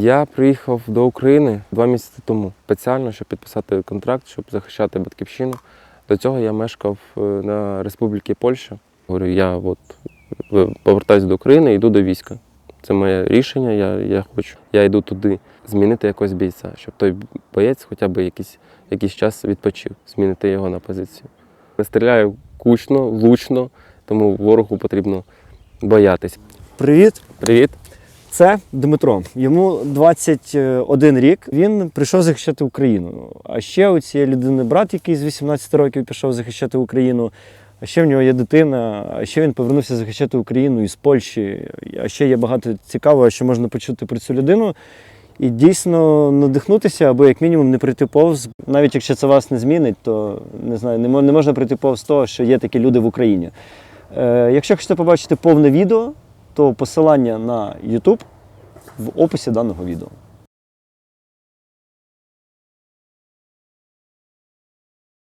Я приїхав до України два місяці тому спеціально, щоб підписати контракт, щоб захищати батьківщину. До цього я мешкав е, на Республіки Польща. Говорю, я от повертаюся до України і йду до війська. Це моє рішення, я, я хочу. Я йду туди змінити якогось бійця, щоб той боєць хоча б якийсь, якийсь час відпочив, змінити його на позицію. Я стріляю кучно, влучно, тому ворогу потрібно боятись. Привіт, Привіт! Це Дмитро. Йому 21 рік. Він прийшов захищати Україну. А ще у цієї людини брат, який з 18 років пішов захищати Україну. А ще в нього є дитина, а ще він повернувся захищати Україну із Польщі. А ще є багато цікавого, що можна почути про цю людину. І дійсно надихнутися, або як мінімум не прийти повз. Навіть якщо це вас не змінить, то не знаю, не можна прийти повз того, що є такі люди в Україні. Е, якщо хочете побачити повне відео, то посилання на YouTube в описі даного відео.